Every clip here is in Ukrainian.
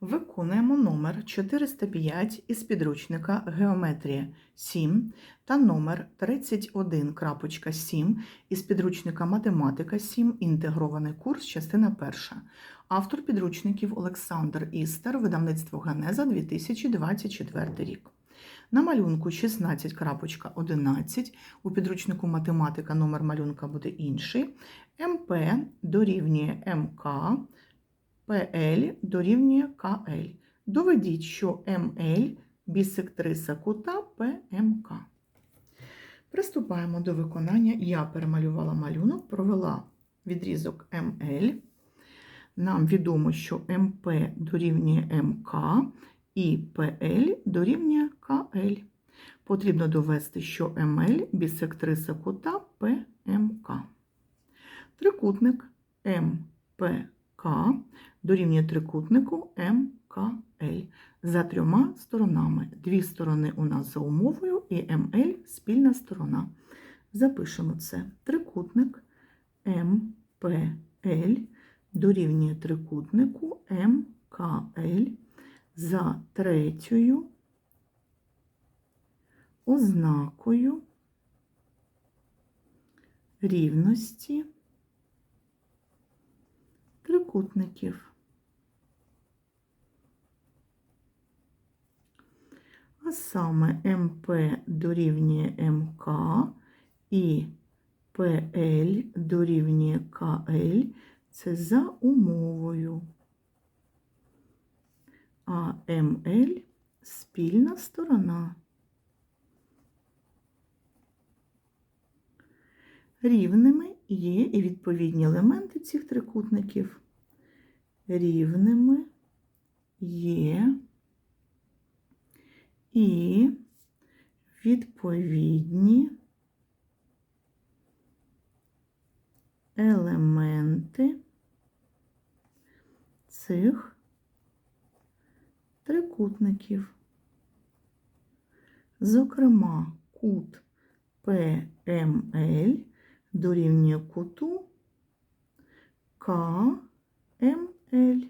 Виконуємо номер 405 із підручника Геометрія 7 та номер 31.7 із підручника Математика 7. Інтегрований курс, частина 1. Автор підручників Олександр Істер, видавництво Ганеза 2024 рік. На малюнку 16.11 у підручнику математика номер малюнка буде інший. МП дорівнює МК, ПЛ дорівнює КЛ. Доведіть, що МЛ бісектриса кута ПМК. Приступаємо до виконання. Я перемалювала малюнок, провела відрізок МЛ. Нам відомо, що МП дорівнює МК і ПЛ дорівнює КЛ. Потрібно довести, що МЛ бісектриса кута ПМК. Трикутник МПК дорівнює трикутнику МКЛ за трьома сторонами. Дві сторони у нас за умовою і МЛ спільна сторона. Запишемо це. Трикутник МПЛ дорівнює трикутнику МКЛ за третьою ознакою рівності трикутників. А саме МП дорівнює МК і ПЛ дорівнює КЛ це за умовою. А МЛ спільна сторона. Рівними є і відповідні елементи цих трикутників. Рівними є і відповідні елементи цих трикутників. Зокрема, кут ПМЛ дорівнює куту КМЛ.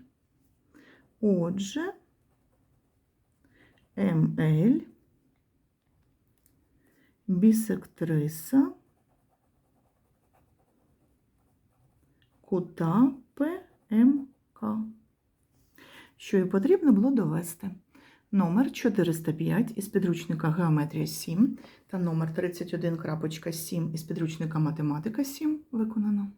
Отже, МЛ бісектриса кута ПМК. Що і потрібно було довести. Номер 405 із підручника Геометрія 7 та номер 31.7 із підручника Математика 7 виконано.